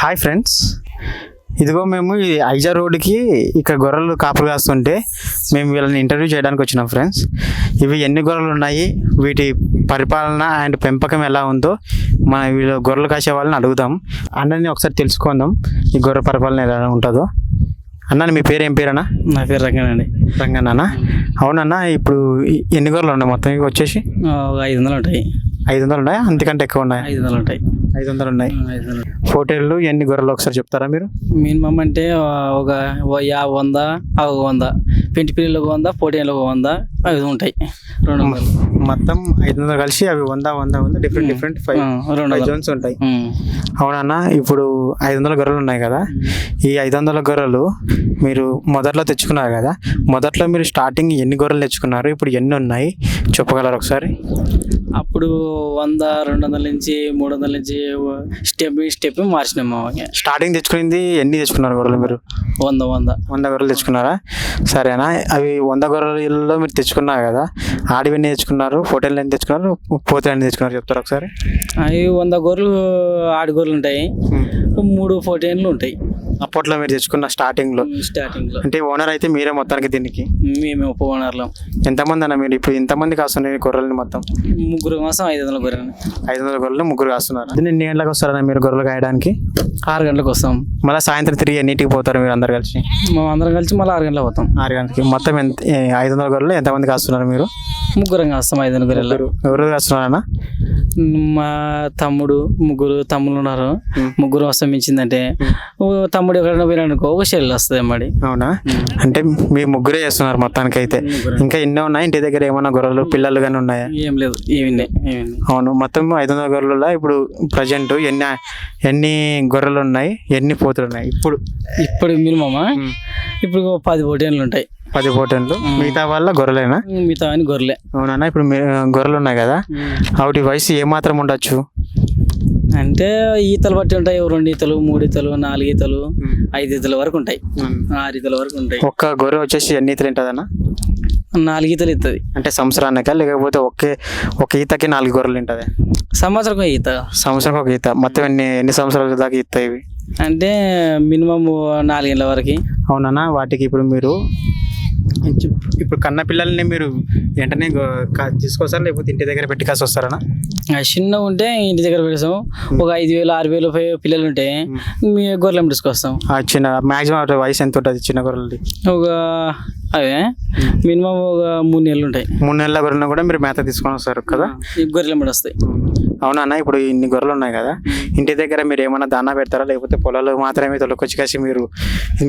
Hi friends. ఇదిగో మేము ఈ ఐజా రోడ్డుకి ఇక్కడ గొర్రెలు కాపులు కాస్తుంటే మేము వీళ్ళని ఇంటర్వ్యూ చేయడానికి వచ్చినాం ఫ్రెండ్స్. ఇవి ఎన్ని గొర్రెలు ఉన్నాయి? వీటి పరిపాలన అండ్ పెంపకం ఎలా ఉందో మన వీళ్ళు గొర్రెలు కాసే వాళ్ళని అడుగుదాం. అన్నని ఒకసారి తెలుసుకుందాం ఈ గొర్రె పరిపాలన ఎలా ఉంటుందో. అన్న మీ పేరు ఏం పేరన్నా? నా పేరు రంగనండి రంగన్న? అవునన్నా ఇప్పుడు ఎన్ని గొర్రెలు ఉన్నాయి మొత్తం ఇవి వచ్చేసి? ఐదు వందలు ఉంటాయి. ఐదు వందలు ఉన్నాయా? అంతకంటే ఎక్కువ ఉన్నాయి? ఐదు వందలు ఉంటాయి. ఐదు వందలు ఉన్నాయి. ఐదు వందలు. హోటళ్ళు ఎన్ని గొర్రెలు ఒకసారి చెప్తారా మీరు? మినిమం అంటే ఒక యాభై వంద ఒక వంద పెంటి పిల్లలకు వంద పోటీలకు వంద అవి ఉంటాయి. రెండు మొత్తం ఐదు వందలు కలిసి అవి వంద వంద వంద డిఫరెంట్ డిఫరెంట్ ఫైవ్ రెండు జోన్స్ ఉంటాయి. అవునన్నా ఇప్పుడు ఐదు వందల గొర్రెలు ఉన్నాయి కదా. ఈ ఐదు వందల గొర్రెలు మీరు మొదట్లో తెచ్చుకున్నారు కదా. మొదట్లో మీరు స్టార్టింగ్ ఎన్ని గొర్రెలు తెచ్చుకున్నారు? ఇప్పుడు ఎన్ని ఉన్నాయి? చెప్పగలరు ఒకసారి? అప్పుడు వంద రెండు వందల నుంచి మూడు వందల నుంచి స్టెప్ స్టెప్ మార్చినాము స్టార్టింగ్ తెచ్చుకునేది ఎన్ని తెచ్చుకున్నారు గొర్రెలు మీరు? వంద వంద. వంద గొర్రెలు తెచ్చుకున్నారా? సరేనా. అవి వంద గొర్రెలలో మీరు తెచ్చుకున్నారు కదా ఆడివి ఎన్ని తెచ్చుకున్నారు? హోటల్ ఎన్ని తెచ్చుకున్నారు? పోతే ఎన్ని తెచ్చుకున్నారు? చెప్తారు ఒకసారి? అవి వంద గొర్రెలు ఆడి గొర్రెలు ఉంటాయి. మూడు ఫోర్టీన్లు ఉంటాయి. అప్పట్లో మీరు తెచ్చుకున్న స్టార్టింగ్లో స్టార్టింగ్లో అంటే ఓనర్ అయితే మీరే మొత్తానికి దీనికి? మేము ఉప ఓనర్లం ఎంతమంది అన్న మీరు? ఇప్పుడు ఇంతమంది కాస్తున్నాయి గొర్రెలు మొత్తం. ముగ్గురు మాసం ఐదు వందల గొర్రెలు ఐదు వందల గొర్రెలు ముగ్గురు కాస్తున్నారు? ఎన్ని గంటలకు వస్తారన్న మీరు గొర్రెలు కాయడానికి? ఆరు గంటలకు వస్తాం. మళ్ళీ సాయంత్రం తిరిగి ఎన్నింటికి పోతారు మీరు అందరు కలిసి? మేము అందరం కలిసి మళ్ళీ ఆరు గంటలకు పోతాం. ఆరు గంటలకి. మొత్తం ఎంత ఐదు వందల గొర్రెలు ఎంతమంది కాస్తున్నారు మీరు? ముగ్గురం వస్తాం ఐదు గొర్రెలు. ఎవరు కాస్తున్నారన్న? మా తమ్ముడు ముగ్గురు తమ్ముళ్ళు ఉన్నారు. ముగ్గురు వస్తాం ఓ తమ్ముడు ఎక్కడైనా పోయినానుకో ఒక షెల్ వస్తుంది అమ్మడి అవునా? అంటే మీ ముగ్గురే చేస్తున్నారు మొత్తానికి అయితే ఇంకా ఎన్నో ఉన్నాయి? ఇంటి దగ్గర ఏమన్నా గొర్రెలు పిల్లలు కానీ ఉన్నాయా? ఏం లేదు ఏమిన్నాయి అవును మొత్తం ఐదు వందల గొర్రెలలో ఇప్పుడు ప్రజెంట్ ఎన్ని ఎన్ని గొర్రెలు ఉన్నాయి? ఎన్ని పోతులు ఉన్నాయి? ఇప్పుడు ఇప్పుడు మినిమమా? ఇప్పుడు పది పోటీలు ఉంటాయి. పది పోటన్లు మిగతా వాళ్ళ గొర్రెలేనా? మిగతా అని గొర్రెలే. అవునా ఇప్పుడు గొర్రెలు ఉన్నాయి కదా. వాటి వయసు ఏ మాత్రం ఉండొచ్చు? అంటే ఈతలు బట్టి ఉంటాయి. రెండు ఈతలు మూడు ఈతలు నాలుగు ఈతలు ఐదు ఈతల వరకు ఉంటాయి. ఆరు ఈతల వరకు ఉంటాయి. ఒక్క గొర్రె వచ్చేసి ఎన్ని ఈతలు ఉంటుందన్న? నాలుగు ఈతలు ఇస్తుంది అంటే సంవత్సరానికా లేకపోతే ఒకే ఒక ఈతకి నాలుగు గొర్రెలు ఉంటుంది? సంవత్సరం ఈత. సంవత్సరం ఒక ఈత. మొత్తం ఎన్ని ఎన్ని సంవత్సరాల దాకా ఈత ఇవి? అంటే మినిమం నాలుగేళ్ళ వరకు. అవునన్నా వాటికి ఇప్పుడు మీరు ఇప్పుడు కన్న పిల్లల్ని మీరు వెంటనే తీసుకొస్తారా? లేకపోతే ఇంటి దగ్గర పెట్టి కాసి వస్తారనా ఆ చిన్న ఉంటే ఇంటి దగ్గర పెడతాం ఒక ఐదు వేలు ఆరు వేలు పిల్లలు ఉంటే మీ గొర్రెలం తీసుకొస్తాం ఆ చిన్న మాక్సిమం వయసు ఎంత ఉంటుంది చిన్న గొర్రెలది? ఒక అవే మినిమం ఒక మూడు నెలలు ఉంటాయి. మూడు నెలల గొర్రెలను కూడా మీరు మేత తీసుకొని వస్తారు కదా? గొర్రెలం వస్తాయి. అవునన్నా ఇప్పుడు ఇన్ని గొర్రెలు ఉన్నాయి కదా. ఇంటి దగ్గర మీరు ఏమైనా దానా పెడతారా? లేకపోతే పొలాలు మాత్రమే తొలకొచ్చి కాసి మీరు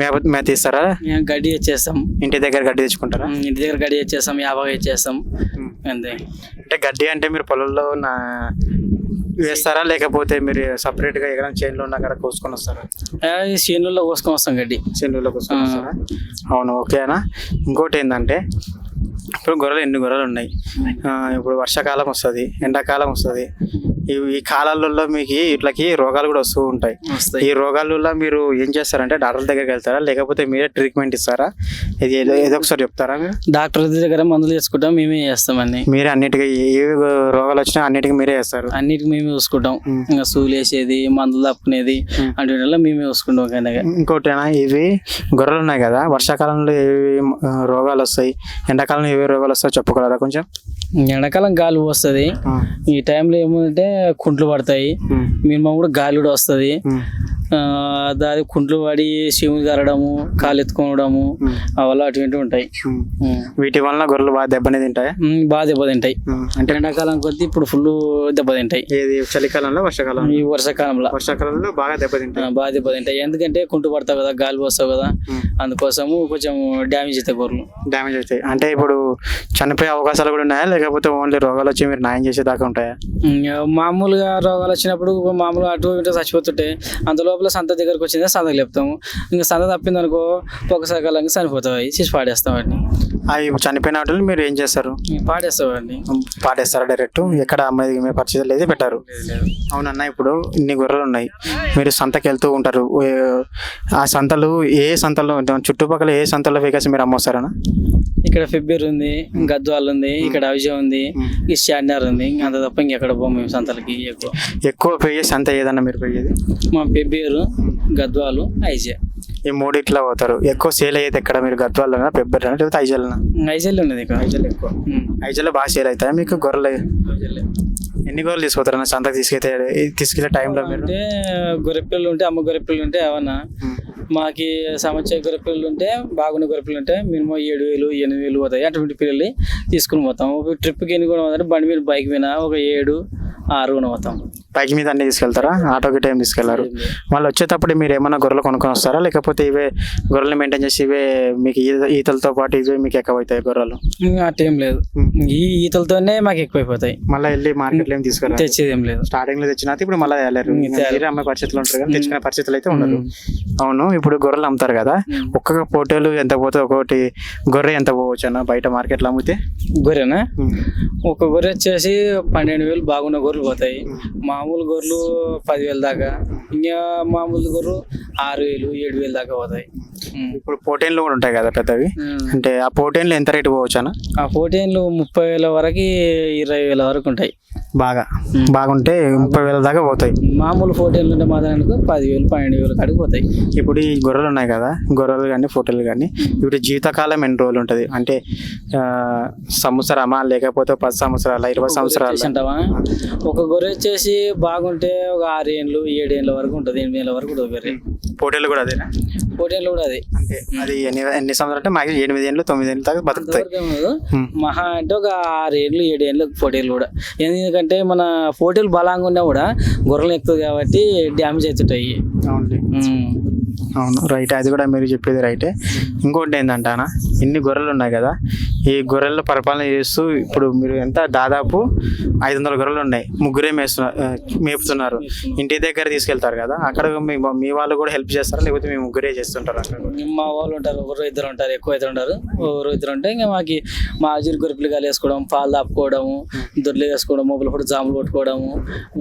మేత మేత ఇస్తారా మేము గడ్డి ఇచ్చేస్తాం ఇంటి దగ్గర గడ్డి తెచ్చుకుంటారా? ఇంటి దగ్గర గడ్డి ఇచ్చేస్తాం యాభై ఇచ్చేస్తాం అంతే. అంటే గడ్డి అంటే మీరు పొలంలో నా వేస్తారా? లేకపోతే మీరు సపరేట్గా ఎక్కడ చేనులో ఉన్న అక్కడ కోసుకొని వస్తారా? చేనుల్లో కోసుకొని వస్తాం గడ్డి. చేనులో కోసుకొని వస్తారా? అవును ఓకేనా ఇంకోటి ఏంటంటే ఇప్పుడు గొర్రెలు ఎన్ని గొర్రెలు ఉన్నాయి? ఇప్పుడు వర్షాకాలం వస్తుంది ఎండాకాలం వస్తుంది. ఈ కాలాలలో మీకు ఇట్లకి రోగాలు కూడా వస్తూ ఉంటాయి. ఈ రోగాలలో మీరు ఏం చేస్తారంటే డాక్టర్ దగ్గరికి వెళ్తారా? లేకపోతే మీరే ట్రీట్మెంట్ ఇస్తారా? ఇది ఏదో ఏదో ఒకసారి చెప్తారా మీరు? డాక్టర్ దగ్గర మందులు చేసుకుంటాం మేమే చేస్తాం అన్ని. మీరే అన్నిటికీ ఏ రోగాలు వచ్చినా అన్నిటికీ మీరే చేస్తారు. అన్నిటికి మేమే చూసుకుంటాం. ఇంకా సూలు వేసేది మందులు తప్పుకునేది. అటువంటి మేమే చూసుకుంటాం ఇంకోటేనా? ఇవి గొర్రెలు ఉన్నాయి కదా వర్షాకాలంలో ఏవి రోగాలు వస్తాయి? ఎండాకాలంలో ఏవి రోగాలు వస్తాయో చెప్పగలరా కొంచెం? ఎండాకాలం గాలి వస్తుంది. ఈ టైంలో ఏముందంటే కుంట్లు పడతాయి. మినిమం కూడా గాలి కూడా వస్తుంది. దాని కుంట్లు పడి శివుని కరడము కాలు ఎత్తుకోవడము అవల్ల అటువంటివి ఉంటాయి. వీటి వలన గొర్రెలు బాగా దెబ్బని తింటాయి? బాగా దెబ్బతింటాయి అంటే ఎండాకాలం కొద్దీ ఇప్పుడు ఫుల్ దెబ్బతింటాయి ఏది? చలికాలంలో వర్షాకాలం ఈ వర్షాకాలంలో. వర్షాకాలంలో బాగా దెబ్బతింటాయి బాగా దెబ్బతింటాయి ఎందుకంటే కుంటు పడతావు కదా గాలి వస్తావు కదా. అందుకోసము కొంచెం డ్యామేజ్ అవుతాయి గొర్రెలు. డ్యామేజ్ అవుతాయి. అంటే ఇప్పుడు చనిపోయే అవకాశాలు కూడా ఉన్నాయా? లేకపోతే ఓన్లీ రోగాలు వచ్చి మీరు న్యాయం చేసేదాకా ఉంటాయా? ఇంకా మామూలుగా రోగాలు వచ్చినప్పుడు మామూలుగా అటు ఇటు చచ్చిపోతుంటే అంత లోపల సంత దగ్గరకు వచ్చిందే సంతకు లేపుతాము. ఇంకా సంత తప్పింది అనుకో ఒకసారి కాలంగా చనిపోతాయి. తీసి పాడేస్తాం వాటిని అవి చనిపోయిన వాటిని మీరు ఏం చేస్తారు? పాడేస్తాం వాటిని పాటేస్తారా డైరెక్ట్? ఎక్కడ అమ్మాయి మీ పరిచయం లేదు పెట్టారు. అవునన్న ఇప్పుడు ఇన్ని గొర్రెలు ఉన్నాయి. మీరు సంతకి వెళ్తూ ఉంటారు ఆ సంతలు ఏ సంతలో చుట్టుపక్కల ఏ సంతలో వేకేసి మీరు అమ్మొస్తారనా ఇక్కడ ఫిబ్బేర్ ఉంది గద్వాల్ ఉంది ఇక్కడ అవిజయ ఉంది ఈ షాడ్నార్ ఉంది. అంత తప్ప ఇంకెక్కడ పోము మేము సంతలకి ఎక్కువ. ఎక్కువ పే చేసి సంత ఏదన్నా మీరు పోయేది మా పెబ్బేరు పెబ్బేరు గద్వాలు ఐజే. ఈ మూడిట్లో పోతారు. ఎక్కువ సేల్ అయ్యేది ఎక్కడ? మీరు గద్వాలనా పెబ్బర్నా లేకపోతే ఐజల్నా? ఐజల్ ఉన్నది ఇక్కడ. ఐజల్ ఎక్కువ. ఐజల్లో బాగా సేల్ అవుతాయి? మీకు గొర్రెలు. ఎన్ని గొర్రెలు తీసుకుపోతారు సంతకు తీసుకెళ్తే తీసుకెళ్ళే టైంలో మీరు? అంటే గొర్రె పిల్లలు ఉంటే అమ్మ గొర్రె పిల్లలు ఉంటే ఏమన్నా. మాకి సంవత్సరం గొర్రె పిల్లలు ఉంటే బాగున్న గొర్రె పిల్లలు ఉంటే మినిమం ఏడు వేలు ఎనిమిది వేలు పోతాయి. అటువంటి పిల్లలు తీసుకుని పోతాం. ఒక ట్రిప్కి ఎన్ని కూడా బండి మీద బైక్ మీద ఒక ఏడు ఆరు కూడా బైక్ మీద అన్ని తీసుకెళ్తారా? ఆటోకి టైం తీసుకెళ్ళారు. వాళ్ళు వచ్చేటప్పుడు మీరు ఏమన్నా గొర్రెలు కొనుక్కొని వస్తారా? లేకపోతే ఇవే గొర్రెలు మెయింటైన్ చేసి ఇవే మీకు ఈత- ఈతలతో పాటు ఇవే మీకు ఎక్కువ అవుతాయి గొర్రెలు అట్టేం లేదు. ఈ ఈతలతోనే మాకు ఎక్కువైపోతాయి. మళ్ళీ వెళ్ళి మార్కెట్లో ఏం తీసుకురా? తెచ్చేది ఏం లేదు. స్టార్టింగ్లో తెచ్చినా ఇప్పుడు మళ్ళీ వెళ్ళారు. మీరే అమ్మే పరిస్థితులు ఉంటారు కానీ తెచ్చుకునే పరిస్థితులు అయితే ఉండదు అవును ఇప్పుడు గొర్రెలు అమ్ముతారు కదా ఒక్కొక్క పోటీలు ఎంత పోతే ఒక్కొక్కటి గొర్రె ఎంత పోవచ్చు అన్న బయట మార్కెట్లో అమ్మితే? గొర్రెనా? ఒక గొర్రె వచ్చేసి పన్నెండు వేలు బాగున్న గొర్రెలు పోతాయి. మామూలు గొర్రెలు పదివేల దాకా. ఇంకా మామూలు గొర్రెలు ఆరు వేలు ఏడు వేలు దాకా పోతాయి. ఇప్పుడు పోటీన్లు కూడా ఉంటాయి కదా పెద్దవి. అంటే ఆ పోటీన్లు ఎంత రేటు పోవచ్చు ఆ ఫోర్టీన్లు ముప్పై వేల వరకు ఇరవై వేల వరకు ఉంటాయి. బాగా. బాగుంటే ముప్పై వేల దాకా పోతాయి. మామూలు ఫోర్టీన్లు ఉంటే మాత్రానికి పదివేలు పన్నెండు వేలు కాడికి పోతాయి. ఇప్పుడు ఈ గొర్రెలు ఉన్నాయి కదా గొర్రెలు కానీ ఫోటోలు కానీ ఇప్పుడు జీవితకాలం ఎన్ని రోజులు ఉంటుంది? అంటే సంవత్సరమా లేకపోతే పది సంవత్సరాల ఇరవై సంవత్సరాలు? అంటావా ఒక గొర్రె వచ్చేసి బాగుంటే ఒక ఆరు ఏళ్ళు ఏడు ఏళ్ళ వరకు ఉంటుంది ఎనిమిది ఏళ్ళ వరకు ఉంటుంది పోటీలు కూడా అదేనా? ఫోర్టీన్లు కూడా అది. అంటే అది ఎన్ని ఎన్ని సంవత్సరాలు అంటే మాకు ఎనిమిది ఏళ్ళు తొమ్మిది ఏళ్ళు దాకా బతుకుతాయి. మహా అంటే ఒక ఆరు ఏళ్ళు ఏడు ఏళ్ళు పోటీలు కూడా. ఎందుకంటే మన పోటీలు బలంగా ఉన్నా కూడా గొర్రెలు ఎక్కువ కాబట్టి డ్యామేజ్ అవుతుంటాయి. అవును. రైట్ అది కూడా మీరు చెప్పేది రైటే ఇంకోటి ఏంటంటే అన్న ఇన్ని గొర్రెలు ఉన్నాయి కదా ఈ గొర్రెల పరిపాలన చేస్తూ ఇప్పుడు మీరు ఎంత దాదాపు ఐదు వందల గొర్రెలు ఉన్నాయి ముగ్గురే మేస్తున్నారు మేపుతున్నారు. ఇంటి దగ్గర తీసుకెళ్తారు కదా అక్కడ మీ మీ వాళ్ళు కూడా హెల్ప్ చేస్తారా లేకపోతే మీ ముగ్గురే చేస్తుంటారు అక్కడ? కూడా? మా వాళ్ళు ఉంటారు ఒకరు ఇద్దరు ఉంటారు ఎక్కువ అయితే ఉంటారు. ఒకరు ఇద్దరు ఉంటే ఇంకా మాకి మా అజీర్ గొరుపులు గాలి వేసుకోవడం పాలు దాపుకోవడము దొడ్లు వేసుకోవడం మొబైల్ కూడా జాములు కొట్టుకోవడము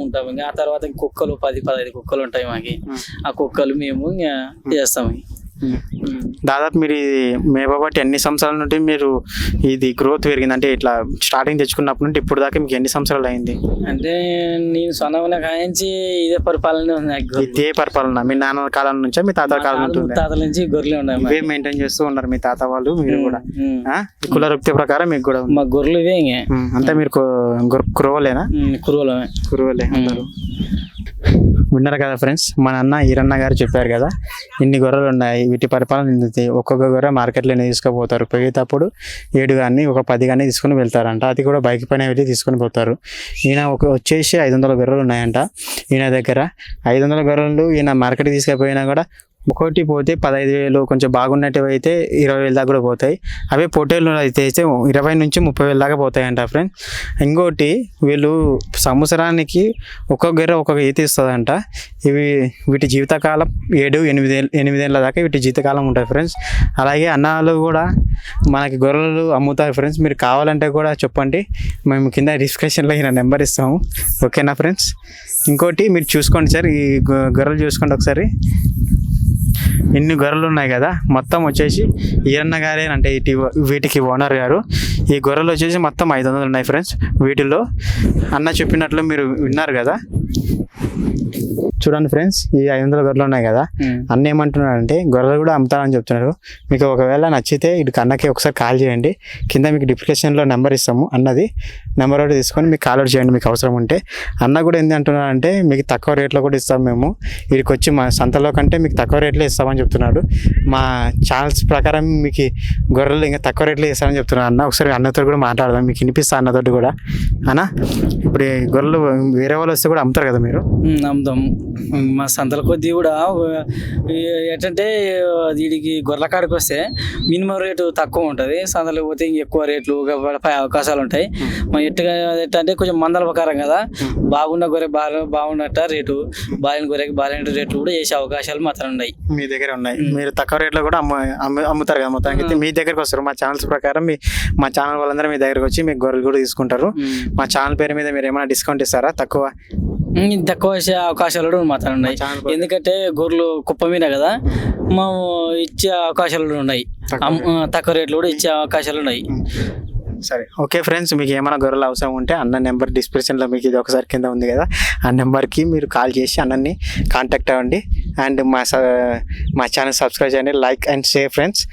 ఉంటాం ఇంకా ఆ తర్వాత ఇంక కుక్కలు పది పదహైదు కుక్కలు ఉంటాయి మాకి. ఆ కుక్కలు మేము ఇంకా చేస్తాము దాదాపు మీరు ఇది మేపబట్టి ఎన్ని సంవత్సరాల నుండి మీరు ఇది గ్రోత్ పెరిగింది? అంటే ఇట్లా స్టార్టింగ్ తెచ్చుకున్నప్పటి నుండి ఇప్పుడు దాకా మీకు ఎన్ని సంవత్సరాలు అయింది? అంటే నేను సొన్నమైన కాయించి ఇదే పరిపాలన ఇదే పరిపాలన. మీ నాన్న కాలం నుంచా మీ తాత కాలం నుంచి? తాతల నుంచి గొర్రెలు ఉన్నాయి ఇవే. మెయింటైన్ చేస్తూ ఉన్నారు మీ తాత వాళ్ళు మీరు కూడా. కుల వృత్తి ప్రకారం మీకు కూడా. మా గొర్రెలు ఇవే అంతా మీరు కురవలేనా? కురువలమే. కురవలే అందరూ. విన్నారు కదా ఫ్రెండ్స్ మన అన్న ఈరన్న గారు చెప్పారు కదా ఇన్ని గొర్రెలు ఉన్నాయి వీటి పరిపాలన ఒక్కొక్క గొర్రె మార్కెట్లో తీసుకుపోతారు? పోయేటప్పుడు ఏడు కానీ ఒక పది కానీ తీసుకుని వెళ్తారంట. అది కూడా బైక్ పైన వెళ్ళి తీసుకుని పోతారు. ఈయన ఒక వచ్చేసి ఐదు వందల గొర్రెలు ఉన్నాయంట. ఈయన దగ్గర ఐదు వందల గొర్రెలు ఈయన మార్కెట్కి తీసుకుపోయినా కూడా ఒకటి పోతే పదహైదు వేలు కొంచెం బాగున్నట్టు అయితే ఇరవై వేలు దాకా కూడా పోతాయి. అవే పొట్టేళ్ళు అయితే ఇరవై నుంచి ముప్పై వేలు దాకా పోతాయంట ఫ్రెండ్స్ ఇంకోటి వీళ్ళు సంవత్సరానికి ఒక్కొక్క గొర్రె ఒక్కొక్క ఈత ఇస్తుందంట. ఇవి వీటి జీవితకాలం ఏడు ఎనిమిది ఎనిమిదేళ్ళ దాకా వీటి జీవితకాలం ఉంటాయి ఫ్రెండ్స్. అలాగే అన్నాలు కూడా మనకి గొర్రెలు అమ్ముతారు ఫ్రెండ్స్. మీరు కావాలంటే కూడా చెప్పండి. మేము కింద డిస్క్రిప్షన్లో ఈయన నెంబర్ ఇస్తాము. ఓకేనా ఫ్రెండ్స్? ఇంకోటి మీరు చూసుకోండి సార్. ఈ గొ- గొర్రెలు చూసుకోండి ఒకసారి. ఇన్ని గొర్రెలు ఉన్నాయి కదా మొత్తం వచ్చేసి ఈరన్న గారే అంటే ఇటు వీటికి ఓనర్ గారు. ఈ గొర్రెలు వచ్చేసి మొత్తం ఐదు వందలు ఉన్నాయి ఫ్రెండ్స్ వీటిలో అన్న చెప్పినట్లు మీరు విన్నారు కదా చూడండి ఫ్రెండ్స్ ఈ ఐదు వందల గొర్రెలు ఉన్నాయి కదా. అన్న ఏమంటున్నాడంటే గొర్రెలు కూడా అమ్ముతారని చెప్తున్నారు మీకు ఒకవేళ నచ్చితే ఇటు అన్నకి ఒకసారి కాల్ చేయండి. కింద మీకు డిస్క్రిప్షన్లో నెంబర్ ఇస్తాము అన్నది. నెంబర్ ఒకటి తీసుకొని మీకు కాల్ అవుట్ చేయండి మీకు అవసరం ఉంటే. అన్న కూడా ఏంటి అంటున్నాడంటే మీకు తక్కువ రేట్లో కూడా ఇస్తాం మేము. ఇక్కడికి వచ్చి మా సంతలో కంటే మీకు తక్కువ రేట్లో ఇస్తామని చెప్తున్నాడు. మా ఛానల్స్ ప్రకారం మీకు గొర్రెలు ఇంకా తక్కువ రేట్లో ఇస్తామని చెప్తున్నాడు అన్న. ఒకసారి అన్నతో కూడా మాట్లాడదాం. మీకు వినిపిస్తా అన్నతోటి కూడా. అన్న ఇప్పుడు గొర్రెలు వేరే వాళ్ళు వస్తే కూడా అమ్ముతారు కదా మీరు? ఉమ్, మా సంతల కొద్దీ కూడా ఆ, ఈ ఏంటంటే వీడికి గొర్రెల కాడికి వస్తే మినిమం రేటు తక్కువ ఉంటుంది. సంతలకు పోతే ఎక్కువ రేట్లు పై అవకాశాలు ఉంటాయి. మా ఎట్టుగా అంటే కొంచెం మందల ప్రకారం కదా. బాగున్న గొర్రె బాగా బాగున్నట్ట రేటు. బాలిన గొర్రెకి బాలిన రేట్లు కూడా వేసే అవకాశాలు మాత్రం ఉన్నాయి. మీ దగ్గర ఉన్నాయి. మీరు తక్కువ రేట్లో కూడా అమ్ము అమ్ము- అమ్ముతారు కదా మొత్తానికి. మీ దగ్గరకు వస్తారు. మా ఛానల్స్ ప్రకారం మీ మా ఛానల్ వాళ్ళందరూ మీ దగ్గరకు వచ్చి మీకు గొర్రెలు కూడా తీసుకుంటారు. మా ఛానల్ పేరు మీద మీరు ఏమైనా డిస్కౌంట్ ఇస్తారా? తక్కువ తక్కువ వేసే అవకాశాలు కూడా మాత్రం ఉన్నాయి. ఎందుకంటే గొర్రెలు కుప్ప మీద కదా మేము ఇచ్చే అవకాశాలు కూడా ఉన్నాయి. తక్కువ రేట్లు కూడా ఇచ్చే అవకాశాలు ఉన్నాయి. సరే ఓకే ఫ్రెండ్స్ మీకు ఏమైనా గొర్రెలు అవసరం ఉంటే అన్న నెంబర్ డిస్క్రిప్షన్లో మీకు ఇది ఒకసారి కింద ఉంది కదా ఆ నెంబర్కి మీరు కాల్ చేసి అన్నని కాంటాక్ట్ అవ్వండి. అండ్ మా మా ఛానల్ సబ్స్క్రైబ్ చేయండి లైక్ అండ్ షేర్ ఫ్రెండ్స్.